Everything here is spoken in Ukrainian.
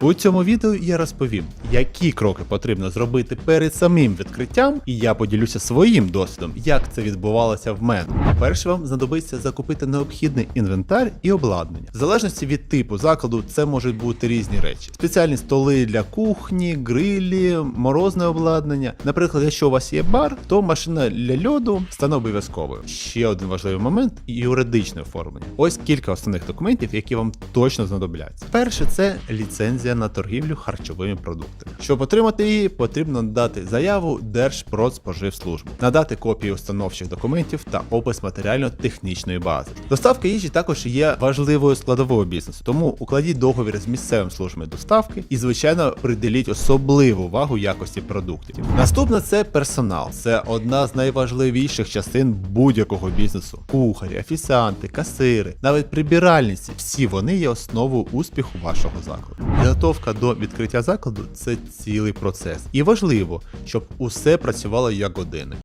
У цьому відео я розповім, які кроки потрібно зробити перед самим відкриттям, і я поділюся своїм досвідом, як це відбувалося в мене. Перше вам знадобиться закупити необхідний інвентар і обладнання. В залежності від типу закладу, це можуть бути різні речі: спеціальні столи для кухні, грилі, морозне обладнання. Наприклад, якщо у вас є бар, то машина для льоду стане обов'язковою. Ще один важливий момент юридичне оформлення. Ось кілька основних документів, які вам точно знадобляться. Перше це ліцензія на торгівлю харчовими продуктами. Щоб отримати її, потрібно надати заяву Держпродспоживслужбу, надати копії установчих документів та опис матеріально-технічної бази. Доставка їжі також є важливою складовою бізнесу, тому укладіть договір з місцевим службами доставки і, звичайно, приділіть особливу увагу якості продуктів. Наступне це персонал. Це одна з найважливіших частин будь-якого бізнесу. Кухарі, офіціанти, касири, навіть прибиральниці. Всі вони є основою успіху вашого закладу. Підготовка до відкриття закладу це цілий процес. І важливо, щоб усе працювало як години.